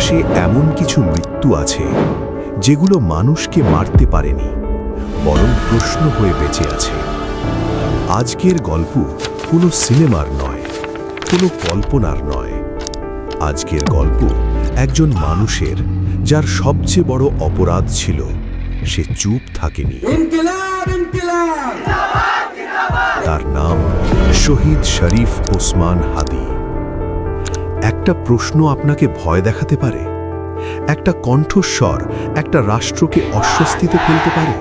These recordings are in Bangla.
ইতিহাসে এমন কিছু মৃত্যু আছে যেগুলো মানুষকে মারতে পারেনি বরং প্রশ্ন হয়ে বেঁচে আছে। আজকের গল্প কোনো সিনেমার নয় কোনো কল্পনার নয়। আজকের গল্প একজন মানুষের যার সবচেয়ে বড় অপরাধ ছিল সে চুপ থাকেনি। তার নাম শহীদ শরীফ ওসমান হাদি। একটা প্রশ্ন আপনাকে ভয় দেখাতে পারে? একটা কণ্ঠস্বর একটা রাষ্ট্রকে অস্বস্তিতে ফেলতে পারে?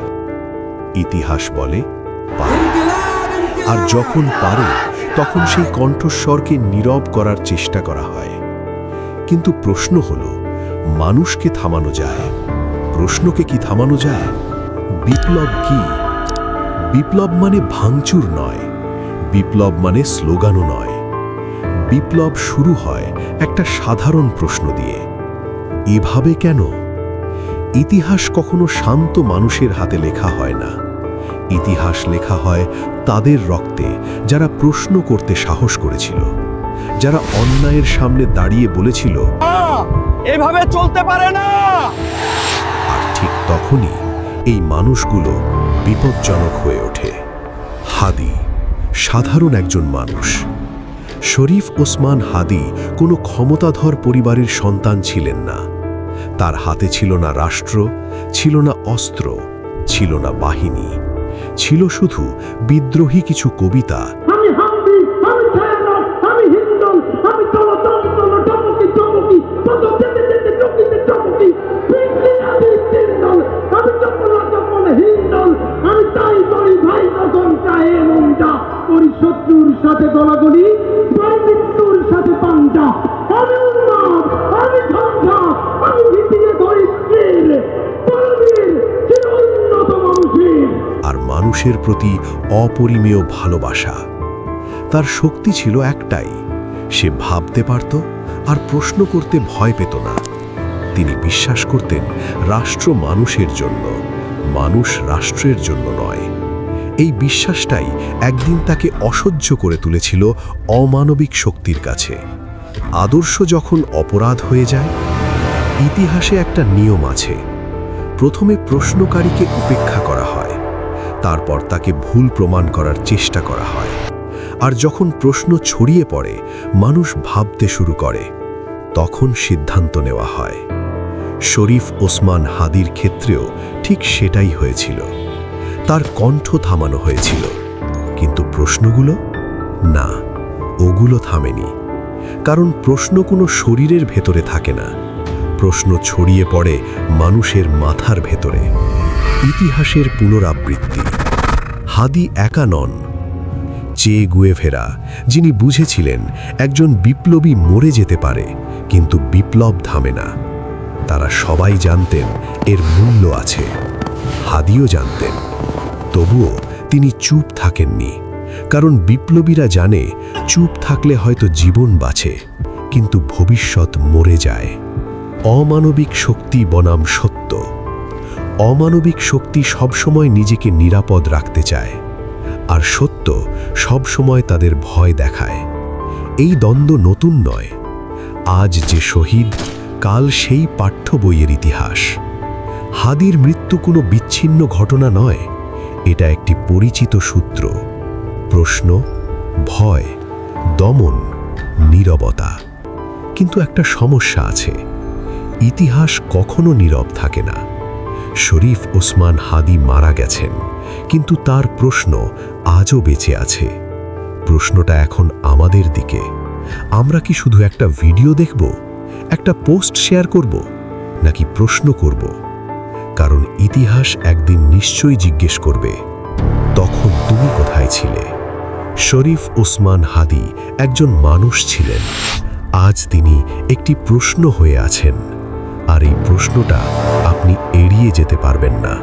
ইতিহাস বলে আর যখন পারে, তখন সেই কণ্ঠস্বরকে নীরব করার চেষ্টা করা হয়। কিন্তু প্রশ্ন হল, মানুষকে থামানো যায়? প্রশ্নকে কি থামানো যায়? বিপ্লব কি? বিপ্লব মানে ভাঙচুর নয়। বিপ্লব মানে স্লোগানও নয়। বিপ্লব শুরু হয় একটা সাধারণ প্রশ্ন দিয়ে এভাবে কেন? ইতিহাস কখনো শান্ত মানুষের হাতে লেখা হয় না। ইতিহাস লেখা হয় তাদের রক্তে যারা প্রশ্ন করতে সাহস করেছিল যারা অন্যায়ের সামনে দাঁড়িয়ে বলেছিল এভাবে চলতে পারে না। আর ঠিক তখনই এই মানুষগুলো বিপজ্জনক হয়ে ওঠে। হাদি সাধারণ একজন মানুষ। শরীফ ওসমান হাদি কোনো ক্ষমতাধর পরিবারের সন্তান ছিলেন না। তার হাতে ছিল না রাষ্ট্র, ছিল না অস্ত্র, ছিল না বাহিনী। ছিল শুধু বিদ্রোহী কিছু কবিতা। আমি সাথে গলাগলি করি মৃত্যুর সাথে পাঞ্জা। আমি উন্মাদ, আমি ঝঞ্ঝা আমি ভিতিয়ে তীর মানুষের। আর মানুষের প্রতি অপরিমেয় ভালোবাসা। তার শক্তি ছিল একটাই, সে ভাবতে পারত আর প্রশ্ন করতে ভয় পেত না। তিনি বিশ্বাস করতেন রাষ্ট্র মানুষের জন্য, মানুষ রাষ্ট্রের জন্য নয়। এই বিশ্বাসটাই একদিন তাকে অসহ্য করে তুলেছিল অমানবিক শক্তির কাছে। আদর্শ যখন অপরাধ হয়ে যায়, ইতিহাসে একটা নিয়ম আছে। প্রথমে প্রশ্নকারীকে উপেক্ষা করা হয়, তারপর তাকে ভুল প্রমাণ করার চেষ্টা করা হয়। আর যখন প্রশ্ন ছড়িয়ে পড়ে, মানুষ ভাবতে শুরু করে, তখন সিদ্ধান্ত নেওয়া হয়। শরীফ ওসমান হাদির ক্ষেত্রেও ঠিক সেটাই হয়েছিল। তার কণ্ঠ থামানো হয়েছিল, কিন্তু প্রশ্নগুলো, না, ওগুলো থামেনি, কারণ প্রশ্ন কোনো শরীরের ভেতরে থাকে না, প্রশ্ন ছড়িয়ে পড়ে মানুষের মাথার ভেতরে। ইতিহাসের পুনরাবৃত্তি, হাদি একা নন, চে গুয়েভেরা, যিনি বুঝেছিলেন একজন বিপ্লবী মরে যেতে পারে, কিন্তু বিপ্লব থামে না। তারা সবাই জানতেন এর মূল্য আছে। হাদিও জানতেন। তবুও তিনি চুপ থাকেননি, কারণ বিপ্লবীরা জানে চুপ থাকলে হয়তো জীবন বাঁচে, কিন্তু ভবিষ্যৎ মরে যায়। অমানবিক শক্তি বনাম সত্য। অমানবিক শক্তি সবসময় নিজেকে নিরাপদ রাখতে চায়, আর সত্য সবসময় তাদের ভয় দেখায়। এই দ্বন্দ্ব নতুন নয়। আজ যে শহীদ, কাল সেই পাঠ্য বইয়ের ইতিহাস। হাদির মৃত্যু কোনো বিচ্ছিন্ন ঘটনা নয়, এটা একটি পরিচিত সূত্র। প্রশ্ন, ভয়, দমন, নীরবতা। কিন্তু একটা সমস্যা আছে। ইতিহাস কখনো নীরব থাকে না। শরীফ ওসমান হাদি মারা গেছেন, কিন্তু তার প্রশ্ন আজও বেঁচে আছে। প্রশ্নটা এখন আমাদের দিকে। আমরা কি শুধু একটা ভিডিও দেখব, একটা পোস্ট শেয়ার করব, নাকি প্রশ্ন করব? কারণ ইতিহাস একদিন নিশ্চয়ই জিজ্ঞেস করবে, তখন তুমি কোথায় ছিলে? শরীফ ওসমান হাদি একজন মানুষ ছিলেন। আজ তিনি একটি প্রশ্ন হয়ে আছেন, আর এই প্রশ্নটা আপনি এড়িয়ে যেতে পারবেন না।